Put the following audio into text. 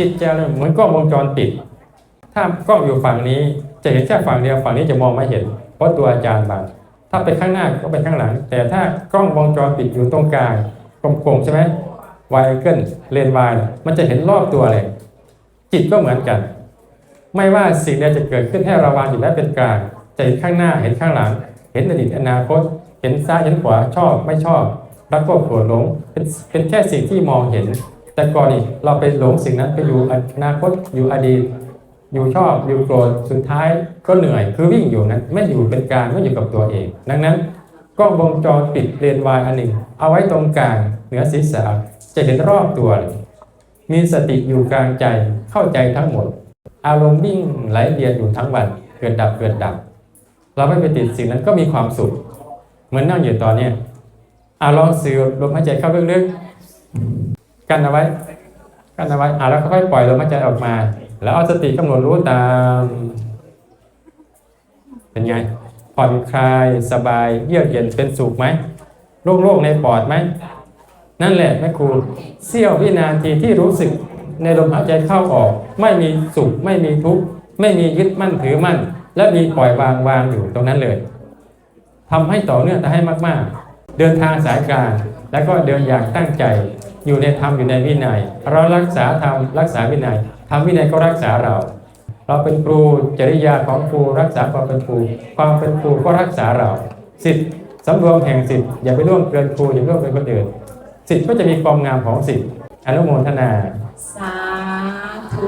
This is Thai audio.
จิตจะเหมือนกล้องวงจรปิด ถ้ากล้องอยู่ฝั่งนี้จะเห็นแค่ฝั่งเดียวฝั่งนี้จะมองไม่เห็น เพราะตัวอาจารย์บังถ้าไปข้างหน้าก็ไปข้างหลัง แต่ถ้ากล้องวงจรปิดอยู่ตรงกลางกลมๆใช่ไหมวายเกิลเลนวายมันจะเห็นรอบตัวเลย จิตก็เหมือนกัน ไม่ว่าสิ่งใดจะเกิดขึ้นให้ระวังอยู่และเป็นกลางจะเห็นข้างหน้าเห็นข้างหลัง เห็นอดีตอนาคต เห็นซ้ายเห็นขวาชอบไม่ชอบรักก็โกรธหลงเป็นเป็นแค่สิ่งที่มองเห็น แต่ก่อนนี่เราไปหลงสิ่งนั้นไปอยู่อนาคตอยู่อดีต อยู่ชอบอยู่โกรธสุดท้ายก็เหนื่อยคือวิ่งอยู่นั้นไม่อยู่เป็นกลางไม่อยู่กับตัวเอง ดังนั้นกล้องวงจรปิดเลนวายอันหนึ่ง เอาไว้ตรงกลางเหนือศีรษะจะเห็นรอบตัวเลยมีสติอยู่กลางใจเข้าใจทั้งหมด อารมณ์วิ่งไหลเวียนอยู่ทั้งวันเกิดดับเกิดดับ เราไม่ไปติดสิ่งนั้นก็มีความสุข เหมือนนั่งอยู่ตอนนี้อาลองสูดลมหายใจเข้าลึกๆ กันเอาไว้กันเอาไว้อ่าแล้วค่อยปล่อยลมหายใจออกมา แล้วเอาสติกำหนดรู้ตาม เป็นไง ผ่อนคลายสบาย เยือกเย็นเป็นสุขไหมโล่งๆในปอดไหมนั่นแหละแม่ครูเสี้ยววินาทีที่รู้สึกในลมหายใจเข้าออก ไม่มีสุขไม่มีทุกข์ไม่มียึดมั่นถือมั่น และมีปล่อยวางวางอยู่ตรงนั้นเลยทำให้ต่อเนื่องแต่ให้มากๆ เดินทางสายกลางแล้วก็เดินอย่างตั้งใจ อยู่ในธรรมอยู่ในวินัย เรารักษาธรรมรักษาวินัยธรรมวินัยก็รักษาเรา เราเป็นครูจริยาของครูรักษาความเป็นครู ความเป็นครูก็รักษาเรา สิทธิ์สำรวมแห่งสิทธิ์อย่าไปร่วมเกินครูอย่าไปร่วมเกินคนอื่นสิทธิ์ก็จะมีความงามของสิทธิ์อนุโมทนา สาธุ